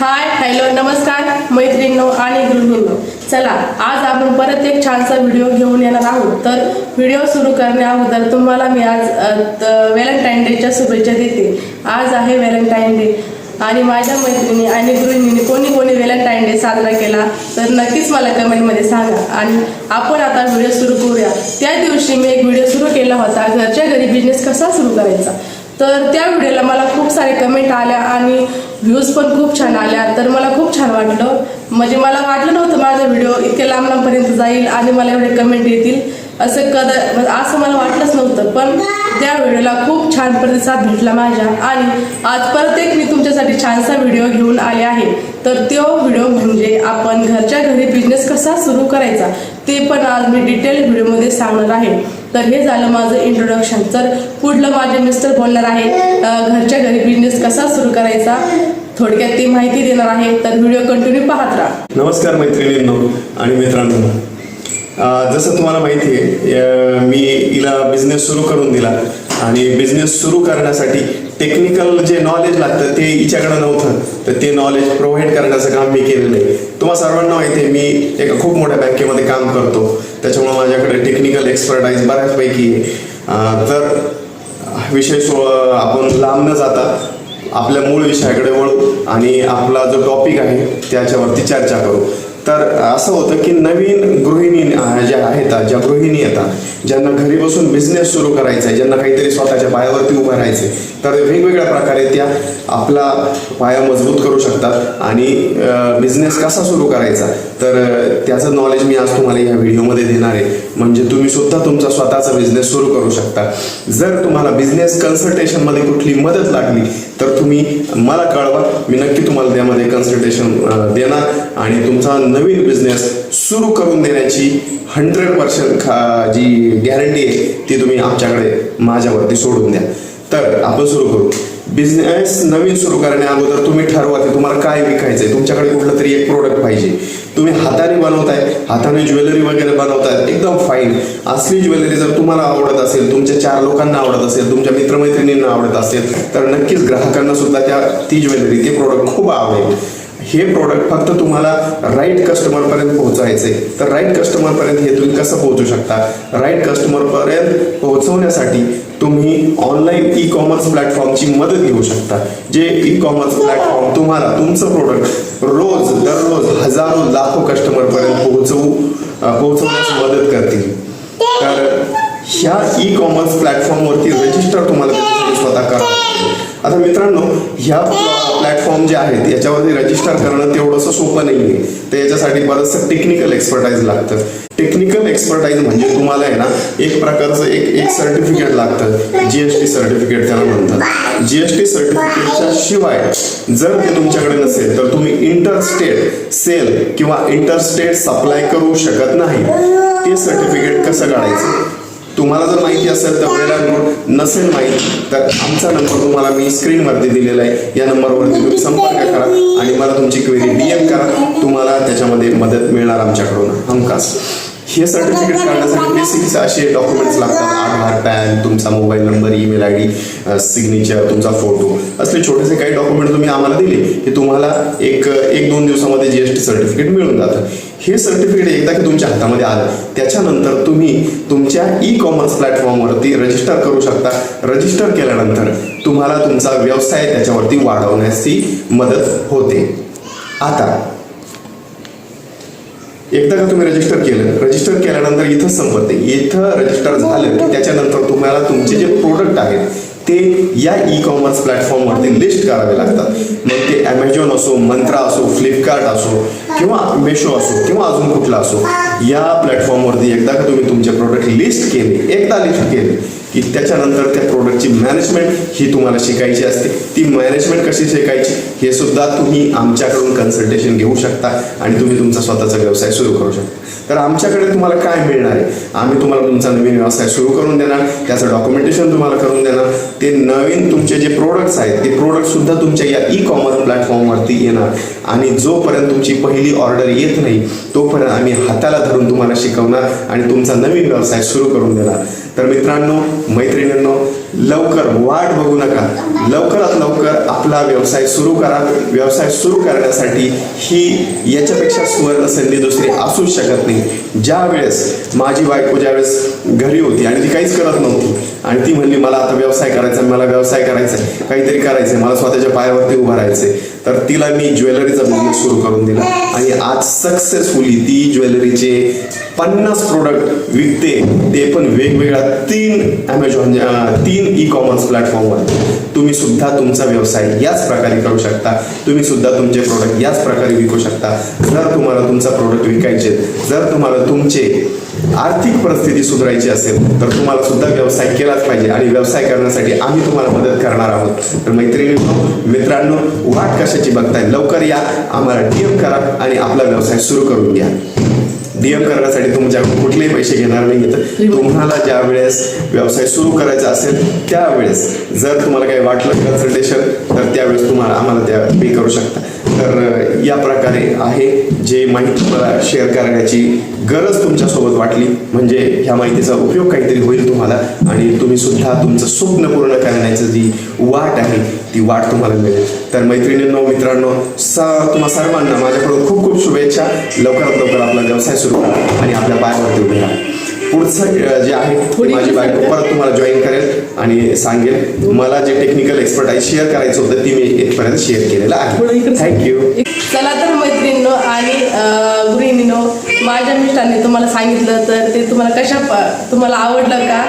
Hi hello नमस्कार मैत्रिणींनो आणि गृहिणींनो. चला आज आपण परत एक छानसा व्हिडिओ घेऊन येणार आहोत. तर व्हिडिओ सुरू करण्या अगोदर तुम्हाला मी आज व्हॅलेंटाईन डेच्या शुभेच्छा देते. आज आहे व्हॅलेंटाईन डे आणि माझ्या मैत्रिणी आणि गृहिणींनी कोणी कोणी व्हॅलेंटाईन डे साजरा केला तर नक्कीच मला कमेंटमध्ये सांगा. आणि आपण आता व्हिडिओ सुरू करूया. त्या दिवशी मी एक व्हिडिओ सुरू केला होता. घरच्या घरी बिझनेस कसा सुरू करायचा? तर त्या व्हिडिओला मला खूप सारे कमेंट आल्या आणि व्ह्यूज पण खूप छान आल्या. तर मला खूप छान वाटलं. म्हणजे मला वाटलं नव्हतं माझा व्हिडिओ इतक्या लांब लांबपर्यंत जाईल आणि मला एवढे कमेंट येतील. असं कदा म्हणजे असं मला वाटलंच नव्हतं. पण त्या व्हिडिओला खूप छान प्रतिसाद भेटला माझ्या. आणि आज परत एक मी तुमच्यासाठी छानसा व्हिडिओ घेऊन आले आहे. तर तो व्हिडिओ म्हणजे आपण घरच्या घरी बिझनेस कसा सुरू करायचा ते पण आज मी डिटेल व्हिडिओमध्ये सांगणार आहे. तर हे झालं माझं इंट्रोडक्शन तर पुढलं माझे मिस्टर बोलणार आहे घरच्या घरी बिझनेस कसा सुरू करायचा? थोडक्यात ती माहिती देणार आहे. तर व्हिडिओ कंटिन्यू पाहत राहा. नमस्कार मैत्रिणींनो आणि मित्रांनो. जसं तुम्हाला माहिती आहे मी हिला बिझनेस सुरू करून दिला. आणि बिझनेस सुरू करण्यासाठी टेक्निकल जे नॉलेज लागतं ते हिच्याकडे नव्हतं. तर ते नॉलेज प्रोव्हाइड करण्याचं काम मी केलेलं आहे. तुम्हाला सर्वांना माहिती आहे मी एका खूप मोठ्या बँकेमध्ये काम करतो. त्याच्यामुळे माझ्याकडे टेक्निकल एक्सपर्टाईज बऱ्याचपैकी आहे. तर विषय सो आपण लांब न जाता आपल्या मूळ विषयाकडे वळू आणि आपला जो टॉपिक आहे त्याच्यावरती चर्चा करू. तर असं होतं की नवीन गृहिणी ज्या आहेत ज्या गृहिणी येतात ज्यांना घरी बसून बिझनेस सुरू करायचा आहे ज्यांना काहीतरी स्वतःच्या पायावरती उभं राहायचे तर वेगवेगळ्या प्रकारे त्या आपला पाया मजबूत करू शकतात. आणि बिझनेस कसा सुरू करायचा? तर त्याचं नॉलेज मी आज तुम्हाला या व्हिडिओमध्ये देणार आहे. म्हणजे तुम्ही सुद्धा तुमचा स्वतःचा बिझनेस सुरू करू शकता. जर तुम्हाला बिझनेस कन्सल्टेशनमध्ये कुठली मदत लागली तर तुम्ही मला कळवा. मी नक्की तुम्हाला त्यामध्ये कन्सल्टेशन देणार. आणि तुमचा नवीन बिझनेस सुरू करून देण्याची हंड्रेड पर्सेंट जी गॅरंटी आहे ती तुम्ही आमच्याकडे माझ्यावरती सोडून द्या. तर आपण सुरू करू. बिझनेस नवीन सुरू करण्या अगोदर तुम्ही ठरवा की तुम्हाला काय विकायचंय. तुमच्याकडे कुठलं तरी एक प्रोडक्ट पाहिजे. तुम्ही हाताने बनवताय हाताने ज्वेलरी वगैरे बनवताय एकदम फाईन असली ज्वेलरी जर तुम्हाला आवडत असेल तुमच्या चार लोकांना आवडत असेल तुमच्या मित्रमैत्रिणींना आवडत असेल तर नक्कीच ग्राहकांना सुद्धा त्या ती ज्वेलरी ते प्रोडक्ट खूप आवडेल. हे प्रोडक्ट फक्त तुम्हाला राईट कस्टमरपर्यंत पोहोचायचे. तर राईट कस्टमरपर्यंत हे तुम्ही कसं पोहोचू शकता? राईट कस्टमरपर्यंत पोहोचवण्यासाठी तुम्ही ऑनलाईन ई कॉमर्स प्लॅटफॉर्मची मदत घेऊ शकता. जे ई कॉमर्स प्लॅटफॉर्म तुम्हाला तुमचं प्रोडक्ट रोज दररोज हजारो लाखो कस्टमरपर्यंत पोहोचवू पोहोचवण्यास मदत करतील. तर ह्या ई कॉमर्स प्लॅटफॉर्मवरती रजिस्टर तुम्हाला स्वतः करावं लागेल. आता मित्रांनो ह्या प्लॅटफॉर्म जे आहेत याच्यावरती रजिस्टर करणं तेवढंसं सोपं नाही आहे तर याच्यासाठी बरंचसं टेक्निकल एक्सपर्टाईज लागतं. टेक्निकल एक्सपर्टाईज म्हणजे तुम्हाला आहे ना एक प्रकारचं एक एक सर्टिफिकेट लागतं. जीएसटी सर्टिफिकेट त्याला म्हणतात. जीएसटी सर्टिफिकेटच्या शिवाय जर ते तुमच्याकडे नसेल तर तुम्ही इंटरस्टेट सेल किंवा इंटरस्टेट सप्लाय करू शकत नाही. ते सर्टिफिकेट कसं काढायचं? तुम्हाला जर माहिती असेल तर वेळा नसेल माहिती तर आमचा नंबर तुम्हाला मी स्क्रीनवरती दिलेला आहे. या नंबरवरती तुम्ही संपर्क करा आणि मला तुमची क्वेरी डीएम करा. तुम्हाला त्याच्यामध्ये मदत मिळणार आमच्याकडून. हमखास. हे सर्टिफिकेट काढण्यासाठी बेसिक असे डॉक्युमेंट्स लागतात. आधार पॅन तुमचा mobile number email I D signature तुमचा फोटो असले छोटेसे काही डॉक्युमेंट तुम्ही आम्हाला दिले की तुम्हाला एक एक दोन दिवसामध्ये जीएसटी सर्टिफिकेट मिळून जातं. हे सर्टिफिकेट एकदा की तुमच्या हातामध्ये आलं त्याच्यानंतर तुम्ही तुमच्या ई कॉमर्स प्लॅटफॉर्मवरती रजिस्टर करू शकता. रजिस्टर केल्यानंतर तुम्हाला तुमचा व्यवसाय त्याच्यावरती वाढवण्याची मदत होते. आता एकदा का तुम्ही रजिस्टर केलं? रजिस्टर केल्यानंतर इथं संपत नाही इथं रजिस्टर झालं की त्याच्यानंतर तुम्हाला तुमचे जे प्रोडक्ट आहेत ते या ई कॉमर्स प्लॅटफॉर्मवरती लिस्ट करावे लागतात. मग ते ॲमेझॉन असो मंत्रा असो फ्लिपकार्ट असो किंवा मेशो असो किंवा अजून कुठला असो या प्लॅटफॉर्मवरती एकदा का तुम्ही तुमचे प्रोडक्ट लिस्ट केले एकदा लिस्ट केले की त्याच्यानंतर त्या प्रोडक्टची मॅनेजमेंट ही तुम्हाला शिकायची असते. ती मॅनेजमेंट कशी शिकायची? हे सुद्धा तुम्ही आमच्याकडून कन्सल्टेशन घेऊ शकता आणि तुम्ही तुमचा स्वतःचा व्यवसाय सुरू करू शकता. तर आमच्याकडे तुम्हाला काय मिळणार आहे? आम्ही तुम्हाला तुमचा नवीन व्यवसाय सुरू करून देणार त्याचं डॉक्युमेंटेशन तुम्हाला करून देणार. ते नवीन तुमचे जे प्रोडक्ट्स आहेत ते प्रोडक्ट सुद्धा तुमच्या या ई कॉमर्स प्लॅटफॉर्मवरती येणार. आणि जोपर्यंत तुमची पहिली ऑर्डर येत नाही तोपर्यंत आम्ही हाताला धरून तुम्हाला शिकवणार आणि तुमचा नवीन व्यवसाय सुरू करून देणार. तर मित्रांनो मैत्रिणींनो लवकर वाट बघू नका. लवकरात लवकर आपला व्यवसाय सुरू करा. व्यवसाय सुरू करण्यासाठी ही याच्यापेक्षा सुवर्ण संधी दुसरी असूच शकत नाही. ज्या वेळेस माझी बायको ज्यावेळेस घरी होती आणि ती काहीच करत नव्हती आणि ती म्हणली मला आता व्यवसाय करायचा मला व्यवसाय करायचा आहे, काहीतरी करायचंय. मला स्वतःच्या पायावरती उभं राहायचंय. तर तिला मी ज्वेलरीचा बिझनेस सुरू करून दिला. आणि आज सक्सेसफुली ती ज्वेलरीचे पन्नास प्रोडक्ट विकते ते पण वेगवेगळ्या तीन ॲमेझॉन तीन ई कॉमर्स प्लॅटफॉर्मवर तुम्ही सुद्धा तुमचा व्यवसाय याच प्रकारे करू शकता. तुम्ही सुद्धा तुमचे प्रोडक्ट याच प्रकारे विकू शकता. जर तुम्हाला तुमचा प्रोडक्ट विकायचे जर तुम्हाला तुमचे आर्थिक परिस्थिती सुधारायची असेल तर तुम्हाला सुद्धा व्यवसाय केलाच पाहिजे आणि व्यवसाय करण्यासाठी आम्ही तुम्हाला मदत करणार आहोत. तर मैत्रिणी मित्रांनो वाट कशाची बघताय? लवकर या. आम्हाला डीएम करा आणि आपला व्यवसाय सुरू करून घ्या. डीएम करण्यासाठी तुमच्याकडून कुठलेही पैसे घेणार नाही तर तुम्हाला ज्या वेळेस व्यवसाय सुरू करायचा असेल त्यावेळेस जर तुम्हाला काही वाटलं कन्सल्टेशन तर त्यावेळेस तुम्हाला आम्हाला त्या पे करू शकता. तर या प्रकारे आहे. जे माहिती मला शेअर करण्याची गरज तुमच्यासोबत वाटली म्हणजे ह्या माहितीचा उपयोग काहीतरी होईल तुम्हाला आणि तुम्ही सुद्धा तुमचं स्वप्न पूर्ण करण्याची जी वाट आहे ती वाट तुम्हाला मिळेल. तर मैत्रिणींनो मित्रांनो स तुम्हा सर्वांना माझ्याकडून खूप खूप शुभेच्छा. लवकरात लवकर आपला व्यवसाय सुरू करा आणि आपल्या पायावरती उभे राहा. पुढचं जे आहे ते माझी बायको परत तुम्हाला जॉईन करेल आणि सांगेल मला जे टेक्निकल एक्सपर्टाईज शेअर करायचं होतं ती मी इथपर्यंत शेअर केलेलं थोडं आहे थँक्यू चला तर मैत्रिणींनो आणि अं, गृहिणींनो माझ्या मिस्टरांनी तुम्हाला सांगितलं तर ते तुम्हाला कशा तुम्हाला आवडलं का?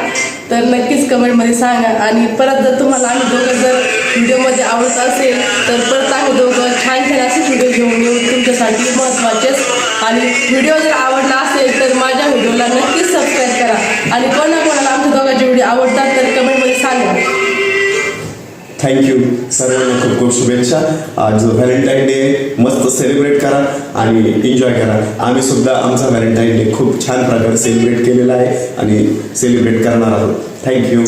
तर नक्कीच कमेंटमध्ये सांगा. आणि परत जर तुम्हाला आम्ही दोघं जर व्हिडिओमध्ये आवडत असेल तर परत आम्ही दोघं छान छान असे व्हिडिओ घेऊन येऊ. तुमच्यासाठी महत्त्वाचेच आणि व्हिडिओ जर आवडला असेल तर माझ्या व्हिडिओला नक्कीच सबस्क्राईब करा. आणि कोणाकोणाला आमच्या दोघांचे व्हिडिओ आवडतात तर कमेंटमध्ये सांगा. थँक्यू सर्वांना खूप खूप शुभेच्छा. आज व्हॅलेंटाईन डे मस्त सेलिब्रेट करा आणि एन्जॉय करा. आम्ही सुद्धा आमचा व्हॅलेंटाईन डे खूप छान प्रकारे सेलिब्रेट केलेला आहे आणि सेलिब्रेट करणार आहोत. थँक्यू